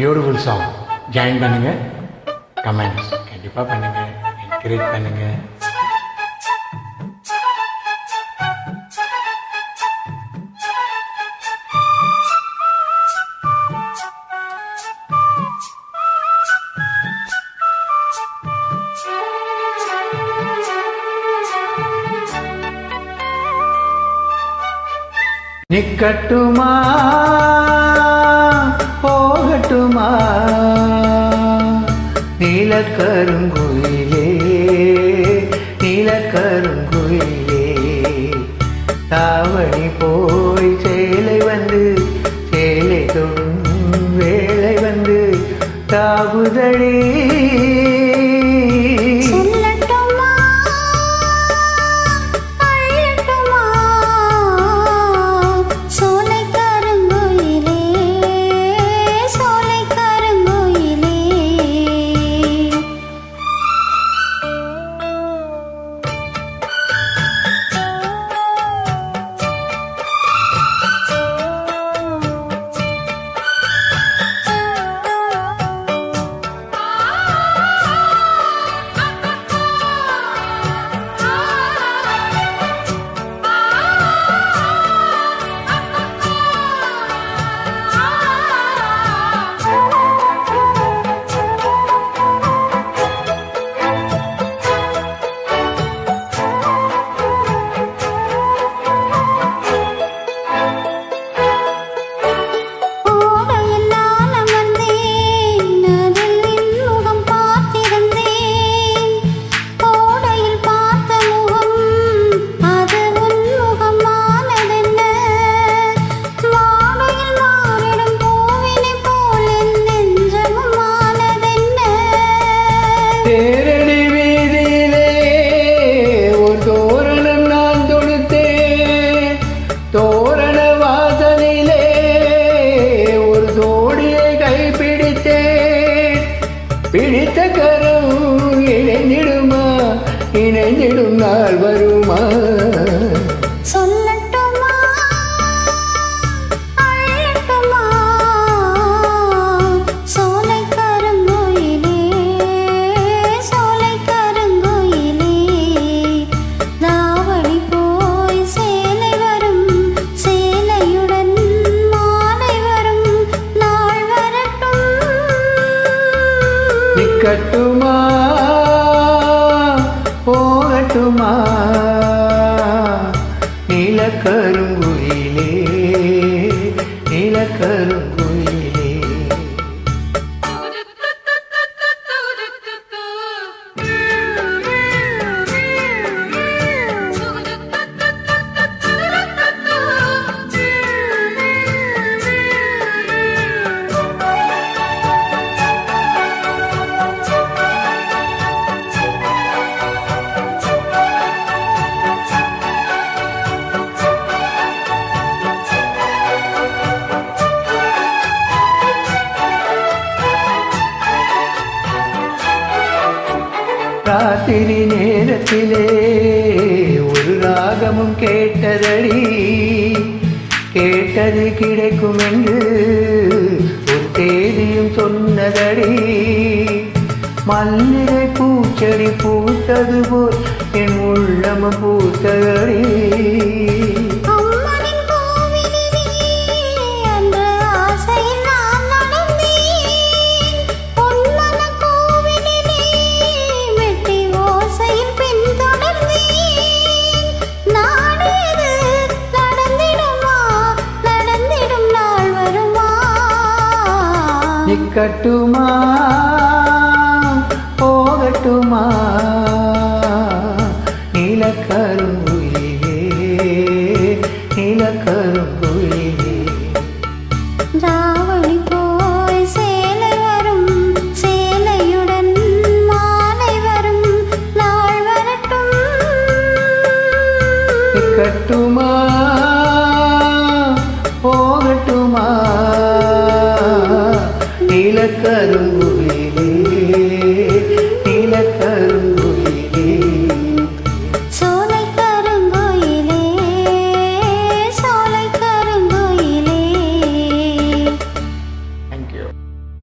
Beautiful song join பண்ணுங்கள் comments கண்டிப்பாக பண்ணுங்கள் என்கரேஜ் பண்ணுங்கள் நிக்கட்டுமா? கருங்குயிலே. தாவணி போய் சேலை வந்து சேலை தொடும் வேலை வந்து தாகுதடி நினைந்திடும் நாள் வரும். போகட்டுமா நீலக்கருங்குயிலே நீலக்கருங்குயிலே. ராத்திரி நேரத்திலே ஒரு ராகமும் கேட்டதடி. கேட்டது கிடைக்கும் என்று ஒரு தேதியும் சொன்னதடி. மல்லிகை பூச்செடி பூத்தது போல் என் உள்ளமும் பூத்ததடி. நிக்கட்டுமா போகட்டுமா? நீலக்கருங்குயிலே